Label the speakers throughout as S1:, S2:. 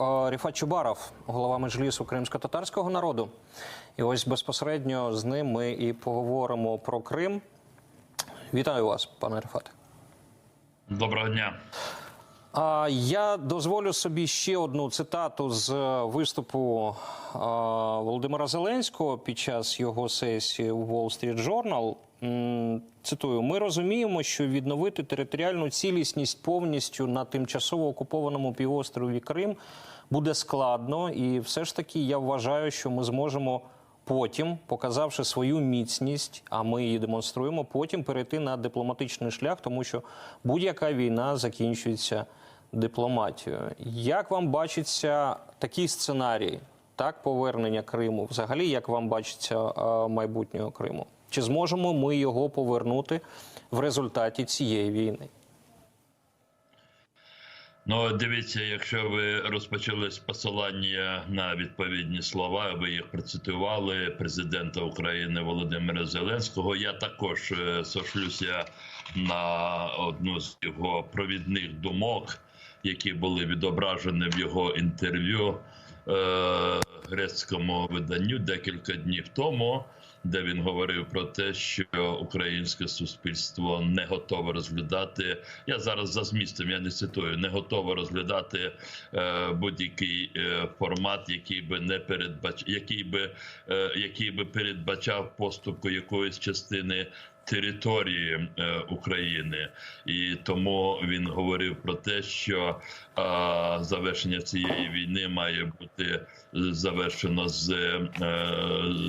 S1: е, Ріфат Чубаров, голова меджлісу кримсько-татарського народу. І ось безпосередньо з ним ми і поговоримо про Крим. Вітаю вас, пане Ріфате.
S2: Доброго дня.
S1: Я дозволю собі ще одну цитату з виступу Володимира Зеленського під час його сесії у Wall Street Journal. Цитую: ми розуміємо, що відновити територіальну цілісність повністю на тимчасово окупованому півострові Крим буде складно, і все ж таки я вважаю, що ми зможемо потім, показавши свою міцність, а ми її демонструємо, потім перейти на дипломатичний шлях, тому що будь-яка війна закінчується дипломатією. Як вам бачиться такий сценарій? Так, повернення Криму, взагалі, як вам бачиться е, майбутнього Криму? Чи зможемо ми його повернути в результаті цієї війни?
S2: Ну, дивіться, якщо ви розпочали з посилання на відповідні слова, ви їх процитували президента України Володимира Зеленського. Я також е, сошлюся на одну з його провідних думок, які були відображені в його інтерв'ю е, грецькому виданню декілька днів тому. Де він говорив про те, що українське суспільство не готове розглядати. Я зараз за змістом я не цитую, не готове розглядати е, будь-який е, формат, який би не передбач, який би е, який би передбачав поступку якоїсь частини. Території е, України, і тому він говорив про те, що е, завершення цієї війни має бути завершено з е,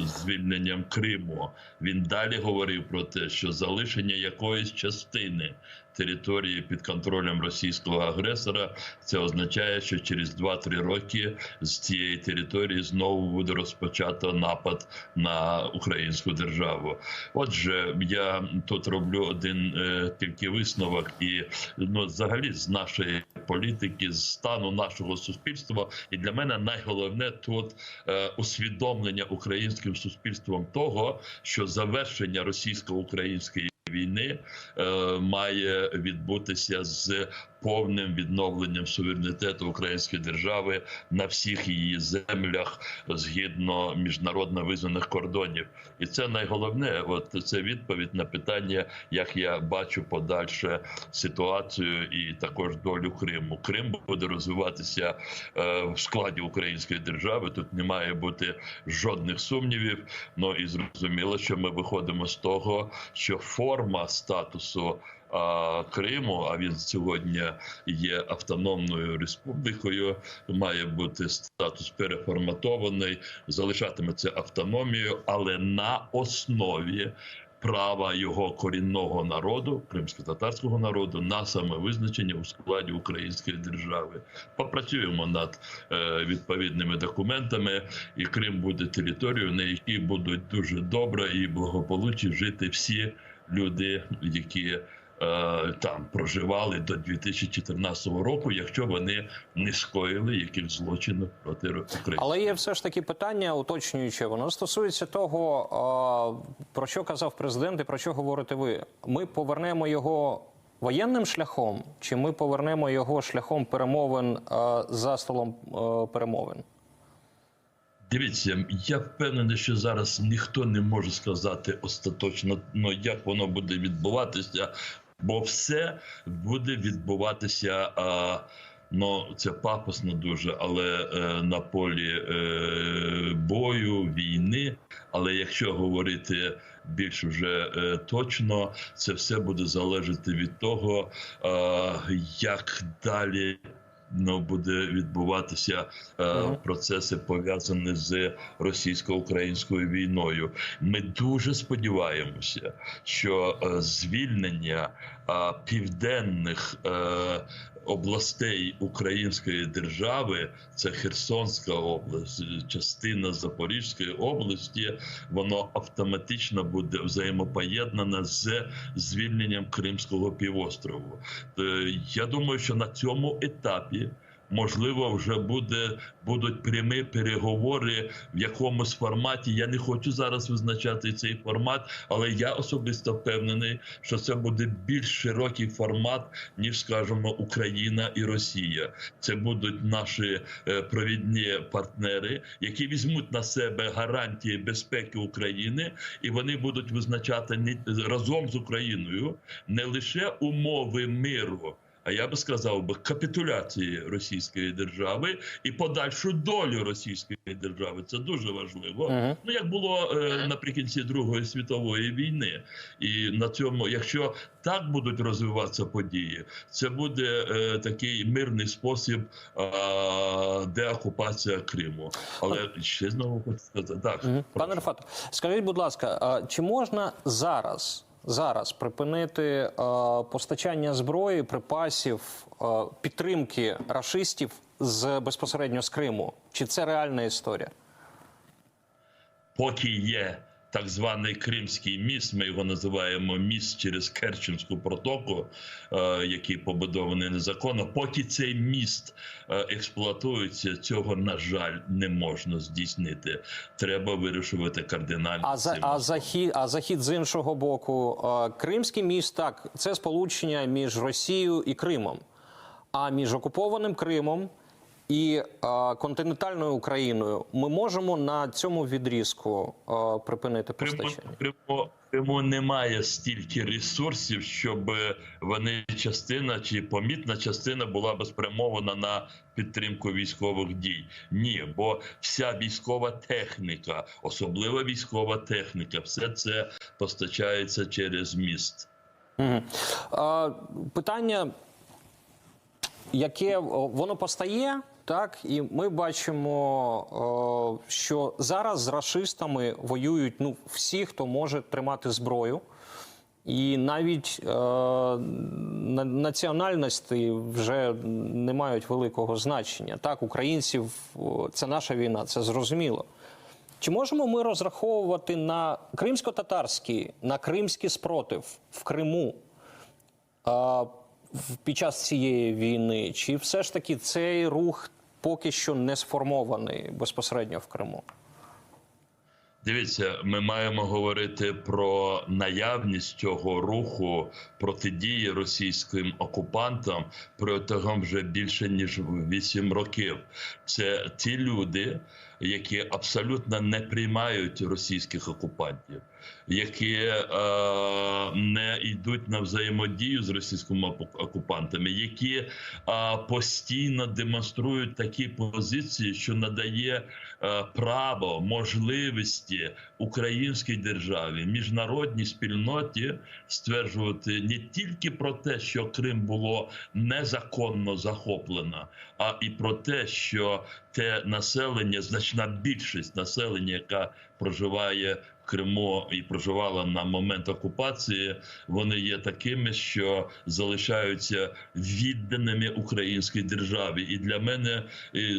S2: звільненням Криму. Він далі говорив про те, що залишення якоїсь частини території під контролем російського агресора це означає, що через 2-3 роки з цієї території знову буде розпочато напад на українську державу. Отже, я тут роблю один е, тільки висновок, і ну, взагалі з нашої політики, з стану нашого суспільства, і для мене найголовне тут е, усвідомлення українським суспільством того, що завершення російсько-української війни е, має відбутися з повним відновленням суверенітету української держави на всіх її землях згідно міжнародно визнаних кордонів, і це найголовне. От це відповідь на питання, як я бачу подальше ситуацію і також долю Криму. Крим буде розвиватися е, в складі української держави. Тут не має бути жодних сумнівів. Ну і зрозуміло, що ми виходимо з того, що форма статусу. Криму, а він сьогодні є автономною республікою. Має бути статус переформатований, залишатиметься автономією, але на основі. Права його корінного народу, кримсько-татарського народу, на самовизначення у складі української держави. Попрацюємо над е, відповідними документами, і Крим буде територією, на якій будуть дуже добре і благополучно жити всі люди, які там проживали до 2014 року, якщо вони не скоїли яких злочинів проти України.
S1: Але є все ж таки питання, уточнююче, воно стосується того, е, про що казав президент і про що говорите ви. Ми повернемо його воєнним шляхом, чи ми повернемо його шляхом перемовин е, за столом е, перемовин?
S2: Дивіться, я впевнений, що зараз ніхто не може сказати остаточно, ну як воно буде відбуватися, бо все буде відбуватися. А, Ну, це пафосно дуже, але е, на полі е, бою, війни. Але якщо говорити більш вже е, точно, це все буде залежати від того, е, як далі ну, буде відбуватися е, процеси пов'язані з російсько-українською війною. Ми дуже сподіваємося, що е, звільнення е, південних е, областей Української держави, це Херсонська область, частина Запорізької області, воно автоматично буде взаємопоєднане з звільненням Кримського півострову. Е, Я думаю, що на цьому етапі можливо, вже буде будуть прямі переговори в якомусь форматі. Я не хочу зараз визначати цей формат, але я особисто впевнений, що це буде більш широкий формат, ніж скажімо, Україна і Росія. Це будуть наші е, провідні партнери, які візьмуть на себе гарантії безпеки України, і вони будуть визначати разом з Україною не лише умови миру. А я би сказав би капітуляції Російської держави і подальшу долю Російської держави. Це дуже важливо.
S1: Мгм.
S2: Ну як було е, наприкінці Другої світової війни, і на цьому, якщо так будуть розвиватися події, це буде е, такий мирний спосіб е, деокупація Криму. Але ще знову хочу сказати так. Прошу.
S1: Пане Рефату, скажіть, будь ласка, а чи можна зараз, зараз припинити е, постачання зброї, припасів, е, підтримки рашистів з безпосередньо з Криму? Чи це реальна історія?
S2: поки є так званий Кримський міст, ми його називаємо міст через Керченську протоку, е, який побудований незаконно. Поки цей міст е, експлуатується, цього на жаль не можна здійснити. Треба вирішувати кардинально.
S1: А за а захід, а захід з іншого боку, е, Кримський міст так, це сполучення між Росією і Кримом. А між окупованим Кримом і е, континентальною Україною ми можемо на цьому відрізку е, припинити постачання.
S2: Криму, Криму немає стільки ресурсів, щоб вони частина чи помітна частина була би спрямована на підтримку військових дій. Ні, бо вся військова техніка, особлива військова техніка, все це постачається через міст.
S1: Мгм. А, питання, яке воно постає, так, і ми бачимо, що зараз з рашистами воюють ну, всі, хто може тримати зброю. І навіть е, національності вже не мають великого значення. Так, українців це наша війна, це зрозуміло. Чи можемо ми розраховувати на кримсько-татарський, на кримський спротив в Криму в- під час цієї війни? Чи все ж таки цей рух поки що не сформований безпосередньо в Криму?
S2: Дивіться, ми маємо говорити про наявність цього руху протидії російським окупантам протягом вже більше ніж 8 років. Це ті люди, які абсолютно не приймають російських окупантів, які е, не йдуть на взаємодію з російськими оку- окупантами, які е, постійно демонструють такі позиції, що надає е, право, можливості українській державі, міжнародній спільноті стверджувати не тільки про те, що Крим було незаконно захоплено, а і про те, що те населення, значна більшість населення, яка проживає Криму і проживала на момент окупації, вони є такими, що залишаються відданими українській державі. І для мене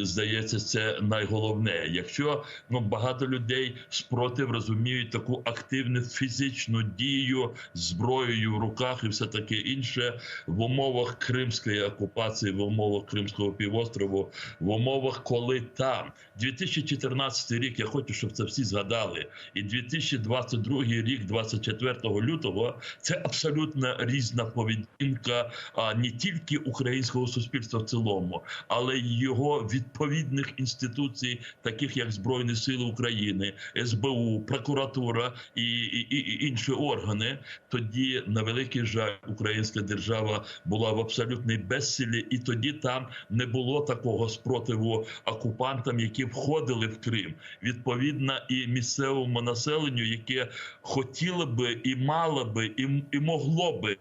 S2: здається, це найголовне. Якщо ну багато людей спротив розуміють таку активну фізичну дію зброєю в руках і все таке інше в умовах кримської окупації, в умовах Кримського півострову, в умовах, коли там 2014 рік, я хочу, щоб це всі згадали, і 2022 рік, 24 лютого, це абсолютно різна поведінка а не тільки українського суспільства в цілому, але й його відповідних інституцій, таких як Збройні Сили України, СБУ, прокуратура і, і, і, інші органи. Тоді, на великий жаль, українська держава була в абсолютній безсилі, і тоді там не було такого спротиву окупантам, які входили в Крим. Відповідно, і місцевому населенню, яке хотіло би і мало би, і, і могло би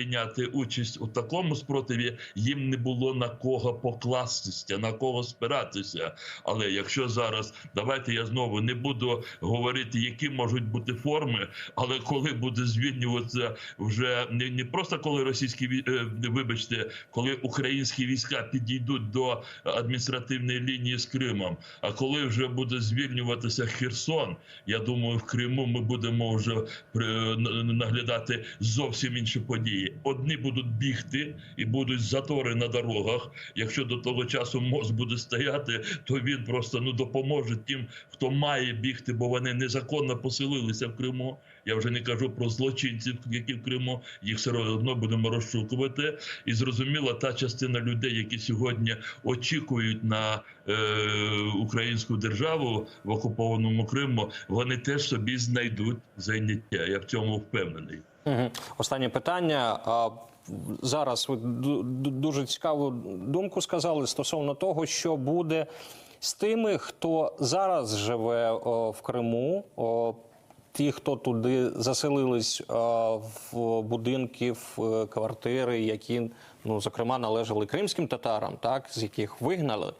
S2: прийняти участь у такому спротиві, їм не було на кого покластися, на кого спиратися. Але якщо зараз давайте я знову не буду говорити, які можуть бути форми, але коли буде звільнюватися вже не, не просто коли російські е, вибачте, коли українські війська підійдуть до адміністративної лінії з Кримом, а коли вже буде звільнюватися Херсон, я думаю, в Криму ми будемо вже при- наглядати зовсім інші події. Росії одні будуть бігти і будуть затори на дорогах. Якщо до того часу МОЗ буде стояти, то він просто ну допоможе тим, хто має бігти, бо вони незаконно поселилися в Криму. Я вже не кажу про злочинців, які в Криму їх все одно будемо розшукувати. І зрозуміло, та частина людей, які сьогодні очікують на е, українську державу в окупованому Криму, вони теж собі знайдуть заняття. Я в цьому впевнений.
S1: Останнє питання. А зараз ви ду- ду- дуже цікаву думку сказали стосовно того, що буде з тими, хто зараз живе в Криму. Ті, хто туди заселились в будинки, в е, квартири, які, ну зокрема, належали кримським татарам, так з яких вигнали.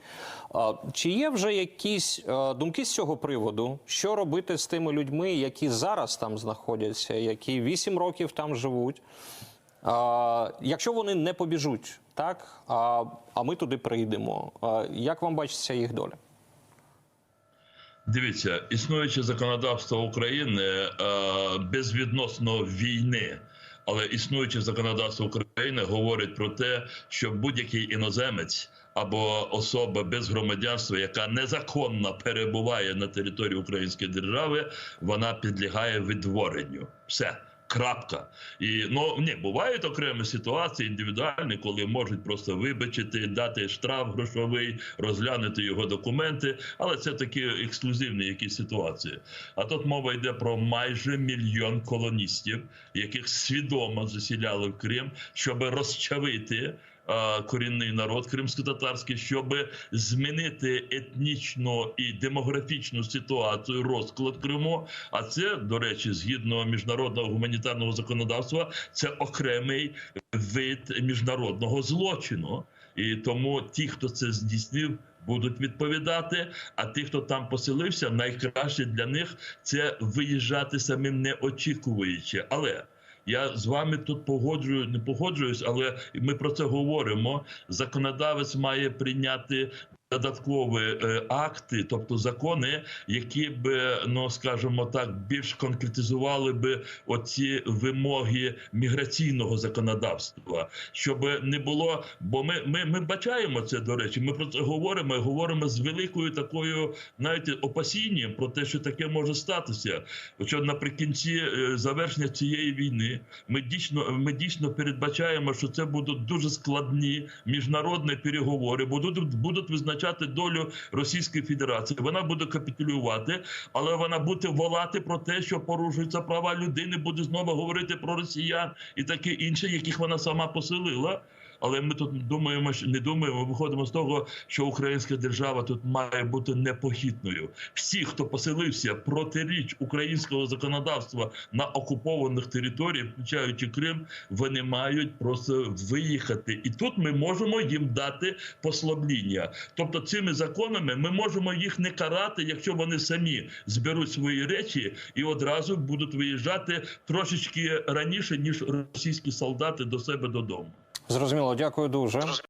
S1: Чи є вже якісь е, думки з цього приводу, що робити з тими людьми, які зараз там знаходяться, які 8 років там живуть? Якщо вони не побіжуть, так а, ми туди прийдемо. Як вам бачиться їх доля?
S2: Дивіться, існуюче законодавство України е, безвідносно війни, але існуюче законодавство України говорить про те, що будь-який іноземець або особа без громадянства, яка незаконно перебуває на території Української держави, вона підлягає відтворенню. Все. Крапка. І ну ні, бувають окремі ситуації індивідуальні, коли можуть просто вибачити, дати штраф грошовий, розглянути його документи, але це такі ексклюзивні якісь ситуації. А тут мова йде про майже мільйон колоністів, яких свідомо засіляли в Крим, щоб розчавити. Е, Корінний народ кримсько-татарський, щоб змінити етнічну і демографічну ситуацію, розклад Криму. А це, до речі, згідно міжнародного гуманітарного законодавства, це окремий вид міжнародного злочину. І тому ті, хто це здійснив, будуть відповідати. А ті, хто там поселився, найкраще для них це виїжджати самим не очікуючи. Але я з вами тут погоджую, не погоджуюсь, але ми про це говоримо. Законодавець має прийняти. Додаткові е, акти, тобто закони, які б, ну скажімо так, більш конкретизували би оці вимоги міграційного законодавства, щоб не було. Бо ми, ми, ми бачаємо це до речі. Ми про це говоримо. Говоримо з великою такою, навіть опасінням про те, що таке може статися. Що наприкінці е, завершення цієї війни ми дійсно ми дійсно передбачаємо, що це будуть дуже складні міжнародні переговори, будуть будуть визначати долю Російської Федерації. Вона буде капітулювати, але вона буде волати про те, що порушуються права людини, буде знову говорити про росіян і таке інше, яких вона сама поселила. Але ми тут думаємо, що не думаємо. Виходимо з того, що українська держава тут має бути непохитною. Всі, хто поселився протиріч українського законодавства на окупованих територіях, включаючи Крим, вони мають просто виїхати. І тут ми можемо їм дати послабління. Тобто, цими законами ми можемо їх не карати, якщо вони самі зберуть свої речі і одразу будуть виїжджати трошечки раніше ніж російські солдати до себе додому.
S1: Зрозуміло, дякую дуже.